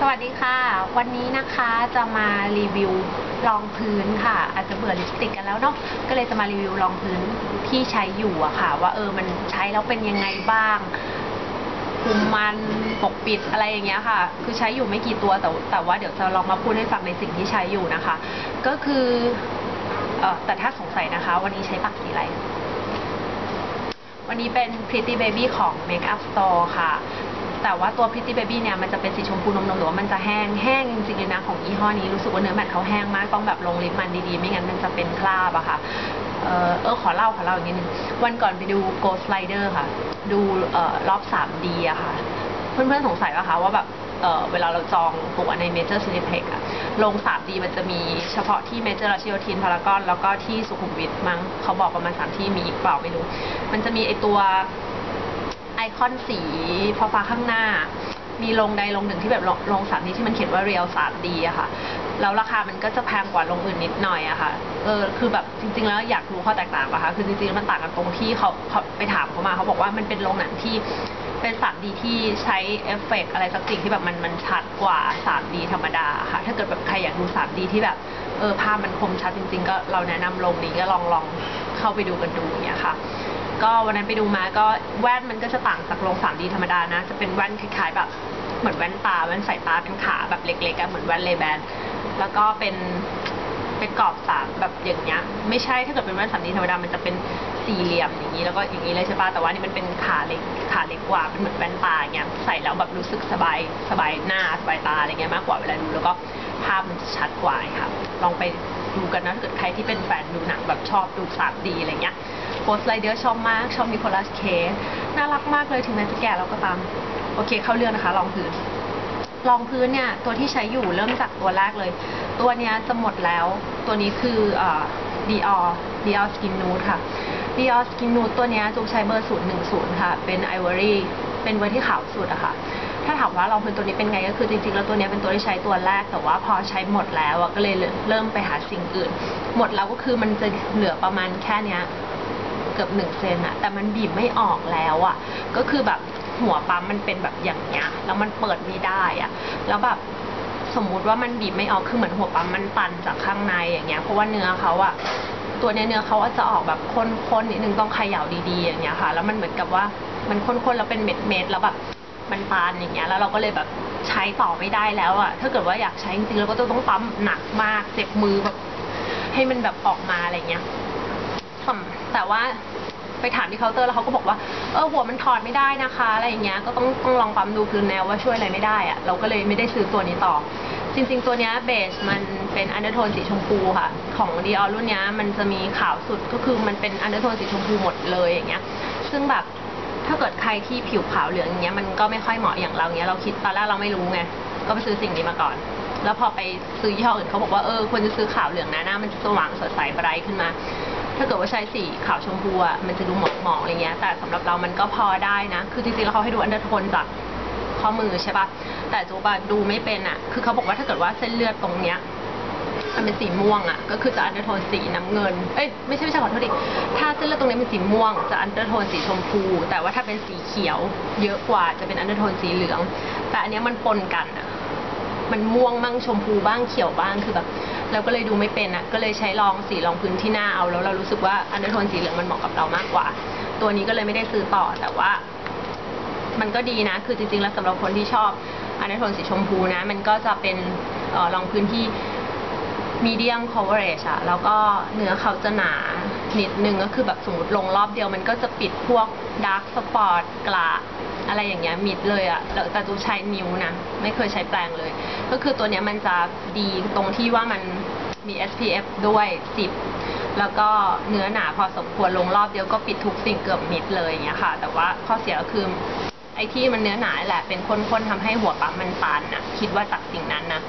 สวัสดีค่ะ วันนี้นะคะจะมารีวิวรองพื้นค่ะ อาจจะเบื่อลิปสติกกันแล้วเนาะก็เลยจะมารีวิวรองพื้นที่ใช้อยู่อะค่ะ ว่าเออมันใช้แล้วเป็นยังไงบ้างคุมมันปกปิดอะไรอย่างเงี้ยค่ะ คือใช้อยู่ไม่กี่ตัวแต่แต่ว่าเดี๋ยวจะลองมาพูดให้ฟังในสิ่งที่ใช้อยู่นะคะ ก็คือเออแต่ถ้าสงสัยนะคะ วันนี้ใช้ปากสีอะไรวันนี้เป็น Pretty Baby ของ Makeup Store ค่ะ แต่ว่าตัว Pretty Baby เนี่ยมันจะเป็นสีชมพูนมๆหรือว่ามันจะแห้งแห้งจริงๆเลยนะของยี่ห้อนี้รู้สึกว่าเนื้อแมทเขาแห้งมากต้องแบบลงลิปมันดีๆ ไม่งั้นมันจะเป็นคราบอะค่ะเออเออขอเล่าขอเล่าอีกนิดนึงวันก่อนไปดู Ghost Rider ค่ะ ดูเอ่อรอบ 3D อะค่ะ เพื่อนๆสงสัยป่ะคะว่าแบบเออเวลาเราจองตั๋วใน Major Cineplex อะลง 3D มันจะมีเฉพาะที่ Major รัชโยธินพารากอนแล้วก็ที่สุขุมวิทมั้งเขาบอกประมาณสามที่มีอีกเปล่าไม่รู้ มันจะมีไอตัว ไอคอนสีฟ้าฟ้าๆข้างหน้า มีลงใดลงหนึ่งที่แบบลงลงสามดีที่มันเขียนว่าเรียลสามดีอะค่ะแล้วราคามันก็จะแพงกว่าลงอื่นนิดหน่อยอะค่ะ เออ คือแบบจริง ๆ แล้วอยากรู้ข้อแตกต่างปะคะคือจริงๆ มันต่างกันตรงที่เขาเขาไปถามเขามา เขาบอกว่ามันเป็นโรงหนังที่เป็น 3D ที่ใช้เอฟเฟกต์อะไรสักสิ่งที่แบบมันมันชัดกว่า 3D ธรรมดาค่ะ ถ้าเกิดแบบใครอยากดู 3D ที่แบบเออภาพมันคมชัดจริง ๆ ก็เราแนะนำลงนี้ก็ลองลองเข้าไปดูกันดูอย่างเงี้ยค่ะ ก็วันนั้นไปดูมาก็แว่นมันก็จะต่างจากโรง 3D ธรรมดานะ จะเป็นแว่นคล้ายๆแบบเหมือนแว่นตาแว่นสายตาเป็นขาแบบเล็กๆอะเหมือนแว่นเลแบนแล้วก็เป็นเป็นกรอบสามแบบอย่างเงี้ย ไม่ใช่ถ้าเกิดเป็นแว่น 3D ธรรมดา มันจะเป็นสี่เหลี่ยมอย่างนี้แล้วก็อย่างนี้เลยใช่ปะแต่ว่านี่มันเป็นขาเล็กขาเล็กกว่าเป็นเหมือนแว่นตาอย่างเงี้ยใส่แล้วแบบรู้สึกสบายสบายหน้าสบายตาอะไรเงี้ยมากกว่าเวลาดูแล้วก็ภาพมันจะชัดกว่าค่ะ ลองไปดูกันนะถ้าเกิดใครที่เป็นแฟนดูหนังแบบชอบดู 3D อะไรเงี้ย โพสไลเดอร์ชอบมาก ชอบนิโคลัสเคสน่ารักมากเลยถึงแม้จะแก่แล้วก็ตาม โอเคเข้าเรื่องนะคะรองพื้นรองพื้นเนี่ย ตัวที่ใช้อยู่เริ่มจากตัวแรกเลย ตัวเนี้ยจะหมดแล้ว ตัวนี้คือเอ่อ Dior Dior Skin Nude ค่ะ Dior Skin Nude ตัวเนี้ยจุกใช้เบอร์010ค่ะ เป็น Ivory เป็นเบอร์ที่ขาวสุดอะค่ะถ้าถามว่ารองพื้นตัวนี้เป็นไงก็คือจริงๆแล้วตัวนี้เป็นตัวที่ใช้ตัวแรก แต่ว่าพอใช้หมดแล้วก็เลยเริ่มไปหาสิ่งอื่น หมดแล้วก็คือมันจะเหลือประมาณแค่เนี้ย เกือบหนึ่งเซนอะแต่มันบีบไม่ออกแล้วอะก็คือแบบหัวปั๊มมันเป็นแบบอย่างเงี้ยแล้วมันเปิดไม่ได้อะแล้วแบบสมมุติว่ามันบีบไม่ออกคือเหมือนหัวปั๊มมันตันจากข้างในอย่างเงี้ยเพราะว่าเนื้อเขาอะตัวเนี้ยเนื้อเขาจะออกแบบข้นๆนิดนึงต้องเขย่าดีๆอย่างเงี้ยค่ะ แล้วมันเหมือนกับว่ามันข้นๆแล้วเป็นเม็ดๆแล้วแบบมันตันอย่างเงี้ยแล้วเราก็เลยแบบใช้ต่อไม่ได้แล้วอะถ้าเกิดว่าอยากใช้จริงๆเราก็ต้องปั๊มหนักมากเจ็บมือแบบให้มันแบบออกมาอะไรเงี้ย แต่ว่าไปถามที่เคาน์เตอร์แล้วเขาก็บอกว่า เออหัวมันถอดไม่ได้นะคะอะไรอย่างเงี้ย ก็ต้องต้องลองปั๊มดูคือแนวว่าช่วยอะไรไม่ได้อะเราก็เลยไม่ได้ซื้อตัวนี้ต่อ จริง ๆ ตัวเนี้ยเบสมันเป็นอันเดอร์โทนสีชมพูค่ะ ของดีออรุ่นเนี้ยมันจะมีขาวสุดก็คือมันเป็นอันเดอร์โทนสีชมพูหมดเลยอย่างเงี้ย ซึ่งแบบถ้าเกิดใครที่ผิวขาวเหลืองอย่างเงี้ยมันก็ไม่ค่อยเหมาะอย่างเราเงี้ยเราคิดตอนแรกเราไม่รู้ไงก็ไปซื้อสิ่งนี้มาก่อน แล้วพอไปซื้อยี่ห้ออื่นเขาบอกว่าเออควรจะซื้อขาวเหลืองนะหน้ามันจะสว่างสดใสไบรท์ขึ้นมา ถ้าเกิดว่าใช้สีขาวชมพูอะมันจะดูหมองหมองๆอะไรเงี้ย แต่สำหรับเรามันก็พอได้นะ คือจริงๆแล้วเขาให้ดูอันเดอร์โทนจากข้อมือใช่ปะแต่จูบะดูไม่เป็นอะคือเขาบอกว่าถ้าเกิดว่าเส้นเลือดตรงเนี้ยมันเป็นสีม่วงอะก็คือจะอันเดอร์โทนสีน้ำเงิน เอ้ยไม่ใช่ไม่ใช่ขอโทษดิ ถ้าเส้นเลือดตรงนี้เป็นสีม่วง จะอันเดอร์โทนสีชมพู แต่ว่าถ้าเป็นสีเขียว เยอะกว่าจะเป็นอันเดอร์โทนสีเหลือง แต่อันเนี้ยมันปนกันอะมันม่วงบ้างชมพูบ้างเขียวบ้างคือแบบ เราก็เลยดูไม่เป็นอะก็เลยใช้รองสีรองพื้นที่หน้าเอาแล้วเรารู้สึกว่าอันเดอร์โทนสีเหลืองมันเหมาะกับเรามากกว่า ตัวนี้ก็เลยไม่ได้ซื้อต่อแต่ว่า มันก็ดีนะ คือจริงๆแล้วสำหรับคนที่ชอบอันเดอร์โทนสีชมพูนะ มันก็จะเป็นออรองพื้นที่ medium coverage อะแล้วก็เนื้อเขาจะหนานิดนึงก็คือแบบสมมติลงรอบเดียวมันก็จะปิดพวก dark spot กระอะไรอย่างเงี้ยมิดเลยอะแล้วแต่ตูใช้นิ้วนะ ไม่เคยใช้แปรงเลย ก็คือตัวเนี้ยมันจะดีตรงที่ว่ามันมี SPF ด้วย 10 แล้วก็เนื้อหนาพอสมควรลงรอบเดียวก็ปิดทุกสิ่งเกือบมิดเลยอย่างเงี้ยค่ะ แต่ว่าข้อเสียก็คือไอ้ที่มันเนื้อหนาแหละเป็นข้นๆทำให้หัวปั๊มมันตันนะคิดว่าจากสิ่งนั้นนะ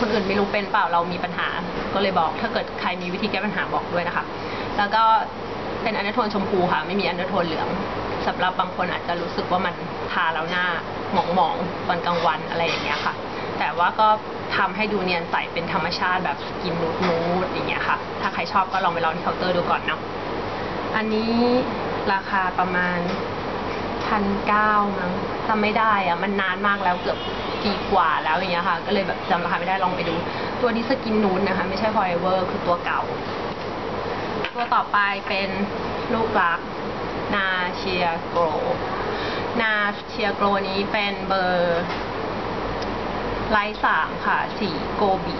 คนอื่นไม่รู้เป็นเปล่าเรามีปัญหา ก็เลยบอก ถ้าเกิดใครมีวิธีแก้ปัญหาบอกด้วยนะคะ แล้วก็เป็นอันเดอร์โทนชมพูค่ะ ไม่มีอันเดอร์โทนเหลืองสำหรับบางคนอาจจะรู้สึกว่ามันทาแล้วหน้าหมองๆตอนกลางวันอะไรอย่างเงี้ยค่ะ แต่ว่าก็ทำให้ดูเนียนใสเป็นธรรมชาติแบบสกินนูดนูดอย่างเงี้ยค่ะ ถ้าใครชอบก็ลองไปลองที่เคาน์เตอร์ดูก่อนเนาะอันนี้ราคาประมาณ พันเก้ามั้งจำไม่ได้อะมันนานมากแล้วเกือบปีกว่าแล้วอย่างเงี้ยค่ะ ก็เลยแบบจำราคาไม่ได้ลองไปดู ตัวนี้สกินนูนนะคะ ไม่ใช่ forever คือตัวเก่า ตัวต่อไปเป็นลูกรักนาเชียโกรนาเชียโกรนี้เป็นเบอร์ไลท์สามค่ะ สีโกบิ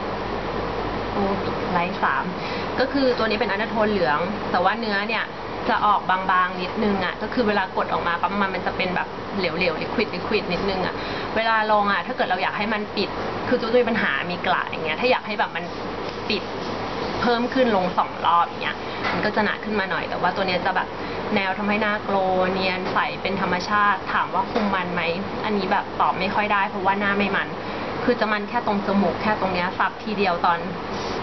โกบิไลท์สามก็คือตัวนี้เป็นอันดาโทนเหลือง แต่ว่าเนื้อเนี่ย จะออกบางๆนิดนึงอะก็คือเวลากดออกมาปั๊มมันจะเป็นแบบเหลวๆลิควิดลิควิดนิดนึงอะเวลาลงอะถ้าเกิดเราอยากให้มันปิด คือจุ้ยมีปัญหามีกระอย่างเงี้ยถ้าอยากให้แบบมันปิดเพิ่มขึ้นลงสองรอบอย่างเงี้ยมันก็จะหนาขึ้นมาหน่อย แต่ว่าตัวเนี้ยจะแบบแนวทำให้หน้าโกลเนียนใสเป็นธรรมชาติ ถามว่าคุมมันไหมอันนี้แบบตอบไม่ค่อยได้เพราะว่าหน้าไม่มัน คือจะมันแค่ตรงจมูกแค่ตรงเนี้ยซับทีเดียวตอน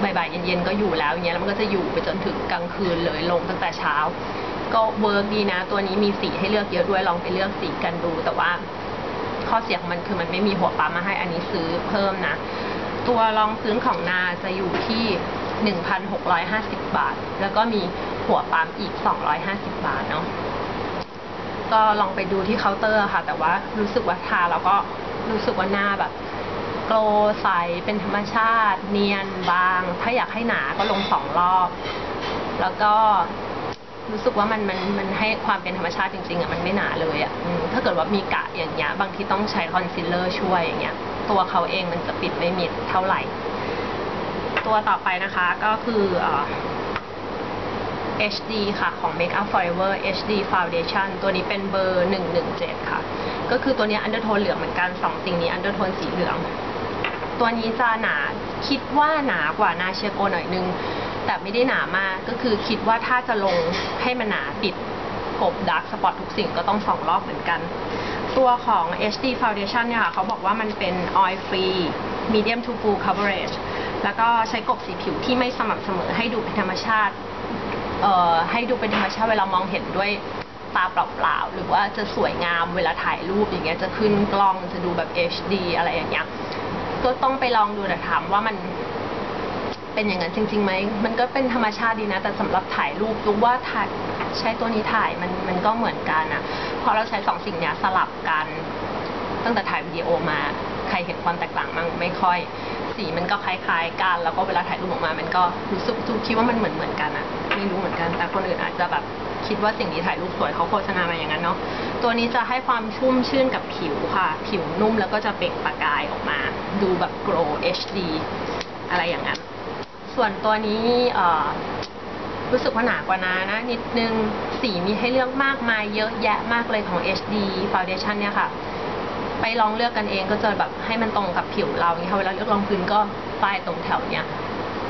บ่ายๆเย็นๆก็อยู่แล้วอย่างเงี้ยแล้วมันก็จะอยู่ไปจนถึงกลางคืนเลยลงตั้งแต่เช้า ก็เวิร์กดีนะ ตัวนี้มีสีให้เลือกเยอะด้วยลองไปเลือกสีกันดู แต่ว่าข้อเสียของมันคือมันไม่มีหัวปั๊มมาให้อันนี้ซื้อเพิ่มนะ ตัวรองพื้นของนาจะอยู่ที่ 1,650 บาท แล้วก็มีหัวปั๊มอีก 250 บาทเนาะก็ลองไปดูที่เคาน์เตอร์ค่ะ แต่ว่ารู้สึกว่าทาแล้วก็รู้สึกว่าหน้าแบบ โกลใสเป็นธรรมชาติ เนียนบาง ถ้าอยากให้หนาก็ลงสองรอบ แล้วก็รู้สึกว่ามันมันมันให้ความเป็นธรรมชาติจริงๆอะมันไม่หนาเลยอะถ้าเกิดว่ามีกะอย่างเงี้ยบางทีต้องใช้คอนซีลเลอร์ช่วยอย่างเงี้ย ตัวเขาเองมันจะปิดไม่มิดเท่าไหร่ ตัวต่อไปนะคะก็คืออ HD ค่ะ ของ Makeup Forever HD Foundation ตัวนี้เป็นเบอร์ 117 ค่ะ ก็คือตัวนี้อันเดอร์โทนเหลืองเหมือนกันสองสิ่งนี้อันเดอร์โทนสีเหลือง ตัวนี้จะหนาคิดว่าหนากว่านาเชโกหน่อยนึง แต่ไม่ได้หนามากก็คือคิดว่าถ้าจะลงให้มันหนาปิดกบดาร์กสปอตทุกสิ่งก็ต้องสองรอบเหมือนกัน ตัวของ HD Foundation เนี่ยค่ะเขาบอกว่ามันเป็น oil free medium to full coverage แล้วก็ใช้กบสีผิวที่ไม่สม่ำเสมอให้ดูเป็นธรรมชาติเอ่อให้ดูเป็นธรรมชาติเวลามองเห็นด้วยตาเปล่าๆ หรือว่าจะสวยงามเวลาถ่ายรูปอย่างเงี้ยจะขึ้นกล้องจะดูแบบ HD อะไรอย่างเงี้ย ก็ต้องไปลองดูแต่ถามว่ามันเป็นอย่างนั้นจริงๆไหมมันก็เป็นธรรมชาติดีนะ แต่สำหรับถ่ายรูปรู้ว่าถ่ายใช้ตัวนี้ถ่ายมันมันก็เหมือนกันนะเพราะเราใช้สองสิ่งนี้สลับกัน ตั้งแต่ถ่ายวิดีโอมาใครเห็นความแตกต่างมั้งไม่ค่อย สีมันก็คล้ายๆกัน แล้วก็เวลาถ่ายรูปออกมา มันก็รู้สึกคิดว่ามันเหมือนเหมือนกันอะไม่รู้เหมือนกัน แต่คนอื่นอาจจะแบบ คิดว่าสิ่งนี้ถ่ายรูปสวยเขาโฆษณามาอย่างนั้นเนาะตัวนี้จะให้ความชุ่มชื่นกับผิวค่ะ ผิวนุ่มแล้วก็จะเปล่งประกายออกมา ดูแบบ glow HD อะไรอย่างนั้น ส่วนตัวนี้เอ่อรู้สึกว่าหนากว่านานะ นิดนึงสีมีให้เลือกมากมายเยอะแยะมากเลยของ HD Foundation เนี่ยค่ะ ไปลองเลือกกันเองก็จะแบบให้มันตรงกับผิวเราอย่างเงี้ยค่ะเวลาเลือกรองพื้นก็ป้ายตรงแถวเนี้ย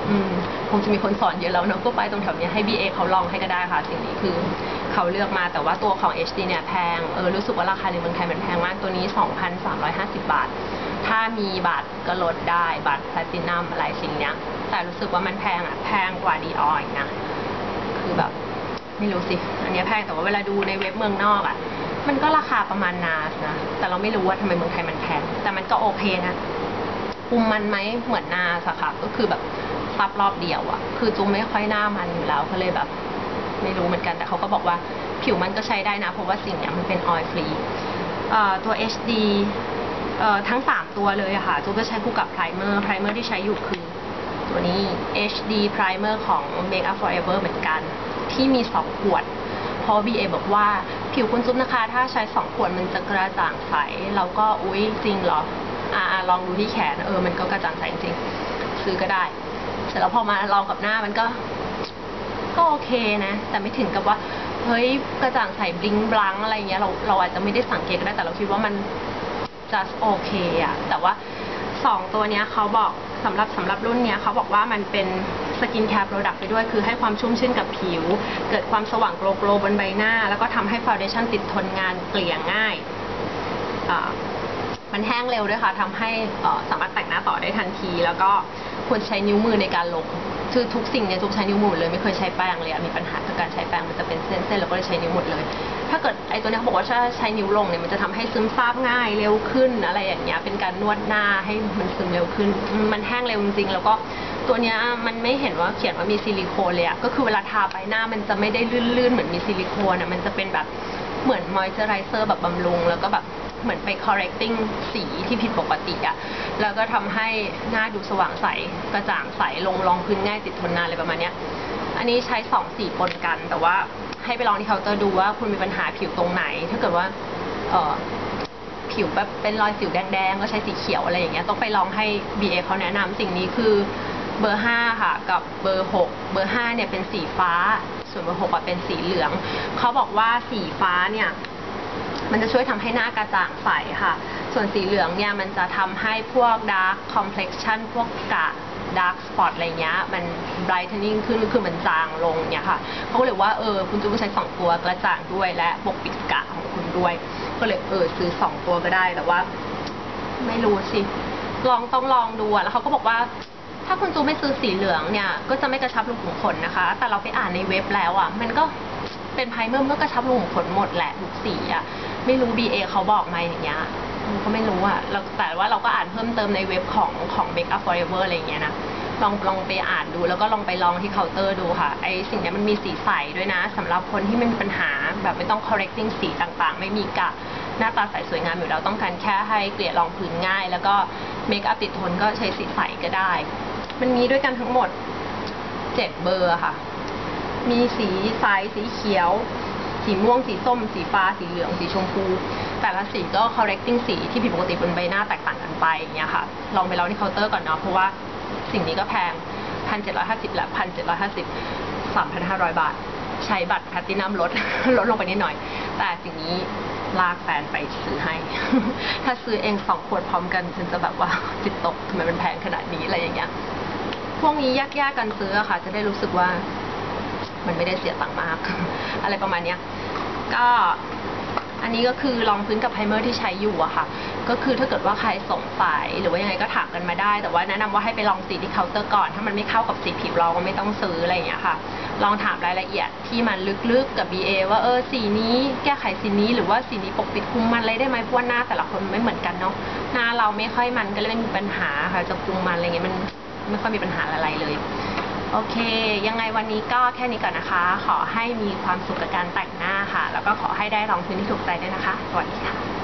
อืมคงจะมีคนสอนเยอะแล้วเนอะก็ไปตรงแถวเนี้ยให้ BA เขาลองให้ก็ได้ค่ะ สิ่งนี้คือเขาเลือกมาแต่ว่าตัวของ HD เนี่ยแพงเออรู้สึกว่าราคาในเมืองไทยมันแพงมากตัวนี้ 2,350 บาท ถ้ามีบัตรก็ลดได้บัตรแพลตินัมอะไรสิ่งเนี้ย แต่รู้สึกว่ามันแพงอะแพงกว่าดีออยนะคือแบบไม่รู้สิ อันนี้แพงแต่ว่าเวลาดูในเว็บเมืองนอกอะ่ะ มันก็ราคาประมาณนาสนะ แต่เราไม่รู้ว่าทำไมเมืองไทยมันแพง แต่มันก็โอเคนะ คุมมันไหมเหมือนนาสอะค่ะ ก็คือแบบ ซับรอบเดียวอะคือจูไม่ค่อยหน้ามันอยู่แล้วก็เลยแบบ ไม่รู้เหมือนกันแต่เขาก็บอกว่าผิวมันก็ใช้ได้นะ เพราะว่าสิ่งเนี้ยมันเป็นออยล์ฟรีตัว HD เอ่อทั้ง 3 ตัวเลยค่ะจูก็ใช้คู่กับไพรเมอร์ไพรเมอร์ที่ใช้อยู่คือ ตัวนี้ HD Primer ของ Make Up Forever เหมือนกัน ที่มี 2 ขวดเพราะ BA บอกว่าผิวคุณซุปนะคะ ถ้าใช้ 2 ขวดมันจะกระจ่างใส แล้วก็อุ๊ยจริงเหรออ่าลองดูที่แขนเออมันก็กระจ่างใสจริงซื้อก็ได้ เสร็จแล้วพอมาลองกับหน้ามันก็ ก็โอเคนะ แต่ไม่ถึงกับว่า เฮ้ยกระจ่างใสบลิงบลังอะไรเงี้ยเราเราอาจจะไม่ได้สังเกตก็ได้แต่เราคิดว่ามัน just โอเคอะแต่ว่าสองตัวเนี้ยเขาบอกสำหรับสำหรับรุ่นเนี้ยเขาบอกว่ามันเป็นสกินแคร์โปรดักต์ไปด้วย คือให้ความชุ่มชื่นกับผิว เกิดความสว่างโกลโกลบนใบหน้า แล้วก็ทำให้ฟาวเดชั่นติดทนงานเกลี่ยง่ายมันแห้งเร็วด้วยค่ะทำให้สามารถแต่งหน้าต่อได้ทันที แล้วก็ ควรใช้นิ้วมือในการลงคือทุกสิ่งเนี่ยทุกใช้นิ้วมือหมดเลยไม่เคยใช้แป้งเลยอะมีปัญหากับการใช้แป้งมันจะเป็นเส้นๆแล้วก็เลยใช้นิ้วหมดเลย ถ้าเกิดไอ้ตัวเนี้ยเขาบอกว่าถ้าใช้นิ้วลงเนี่ยมันจะทำให้ซึมซาบง่ายเร็วขึ้นอะไรอย่างเงี้ยเป็นการนวดหน้าให้มันซึมเร็วขึ้นมมันแห้งเร็วจริงๆแล้วก็ตัวเนี้ยมันไม่เห็นว่าเขียนว่ามีซิลิโคนเลยอะก็คือเวลาทาไปหน้ามันจะไม่ได้ลื่นๆเหมือนมีซิลิโคนอะมันจะเป็นแบบเหมือนมอยเจอไรเซอร์แบบบำรุงแล้วก็แบบ เหมือนไป correcting สีที่ผิดปกติอะแล้วก็ทำให้หน้าดูสว่างใสกระจ่างใสลงรองพื้นง่ายติดทนนานอะไรประมาณเนี้ย อันนี้ใช้สองสีปนกัน แต่ว่าให้ไปลองที่เคาน์เตอร์ดูว่าคุณมีปัญหาผิวตรงไหน ถ้าเกิดว่าเออผิวแบบเป็นรอยสิวแดงๆ ก็ใช้สีเขียวอะไรอย่างเงี้ย ต้องไปลองให้ BA เขาแนะนำสิ่งนี้คือเบอร์ 5 ค่ะ กับเบอร์ 6 เบอร์ 5 เนี่ยเป็นสีฟ้า ส่วนเบอร์6อะเป็นสีเหลือง เขาบอกว่าสีฟ้าเนี่ย มันจะช่วยทำให้หน้ากระจ่างใสค่ะ ส่วนสีเหลืองเนี่ยมันจะทำให้พวก dark complexion พวกกระ dark spot อะไรเงี้ยมัน brightening ขึ้นคือมันจางลงเนี่ยค่ะเขาก็เลยว่าเออคุณจูก็ใช้สองตัวกระจ่างด้วยและปกปิดกะของคุณด้วย ก็เลยเออซื้อสองตัวก็ได้แต่ว่า ไม่รู้สิ ลองต้องลองดูอะแล้วเขาก็บอกว่า ถ้าคุณจูไม่ซื้อสีเหลืองเนี่ย ก็จะไม่กระชับรูขุมขนนะคะ แต่เราไปอ่านในเว็บแล้วอะมันก็เป็นไพรเมอร์มันก็กระชับรูขุมขนหมดแหละทุกสีอะ ไม่รู้ BA เขาบอกมาอย่างเงี้ยอืมก็ไม่รู้อะเราแต่ว่าเราก็อ่านเพิ่มเติมในเว็บของของ Make Up Forever อะไรเงี้ยนะ ลองลองไปอ่านดูแล้วก็ลองไปลองที่เคาน์เตอร์ดูค่ะ ไอสิ่งนี้มันมีสีใสด้วยนะสำหรับคนที่มันมีปัญหาแบบไม่ต้อง correcting สีต่างๆ ไม่มีกะ หน้าตาใสสวยงามอยู่แล้วต้องการแค่ให้เกลี่ยรองพื้นง่าย แล้วก็เมคอัพติดทนก็ใช้สีใสก็ได้ มันมีด้วยกันทั้งหมดเจ็ดเบอร์ค่ะ มีสีใสสีเขียว สีม่วง สีส้ม สีฟ้า สีเหลือง สีชมพู แต่ละสีก็ correcting สีที่ผิดปกติบนใบหน้าแตกต่างกันไปอย่างเงี้ยค่ะ ลองไปลองที่เคาน์เตอร์ก่อนเนาะ เพราะว่าสิ่งนี้ก็แพง 1,750 และ 1,750 3,500 บาท ใช้บัตรแพลตตินัมลด ลดลงไปนิดหน่อย แต่สิ่งนี้ลากแฟนไปซื้อให้ ถ้าซื้อเองสองขวดพร้อมกันฉันจะแบบว่าจิตตกทำไมมันแพงขนาดนี้อะไรอย่างเงี้ย พวกนี้ยากๆกันซื้อค่ะ จะได้รู้สึกว่ามันไม่ได้เสียตังค์มาก อะไรประมาณเนี้ย ก็อันนี้ก็คือรองพื้นกับไพรเมอร์ที่ใช้อยู่อะค่ะ ก็คือถ้าเกิดว่าใครสงสัยหรือว่ายังไงก็ถามกันมาได้ แต่ว่าแนะนำว่าให้ไปลองสีที่เคาน์เตอร์ก่อน ถ้ามันไม่เข้ากับสีผิวเราก็ไม่ต้องซื้ออะไรอย่างเงี้ยค่ะ ลองถามรายละเอียดที่มันลึกๆกับ BA ว่าเออสีนี้แก้ไขสีนี้หรือว่าสีนี้ปกปิดคุมมันอะไรได้ไหมเพราะว่าหน้าแต่ละคนไม่เหมือนกันเนาะ หน้าเราไม่ค่อยมันก็เลยไม่มีปัญหาค่ะจะคุมมันอะไรเงี้ยมันไม่ค่อยมีปัญหาอะไรเลย โอเค ยังไงวันนี้ก็แค่นี้ก่อนนะคะ ขอให้มีความสุขกับการแต่งหน้าค่ะ แล้วก็ขอให้ได้รองพื้นที่ถูกใจด้วยนะคะ สวัสดีค่ะ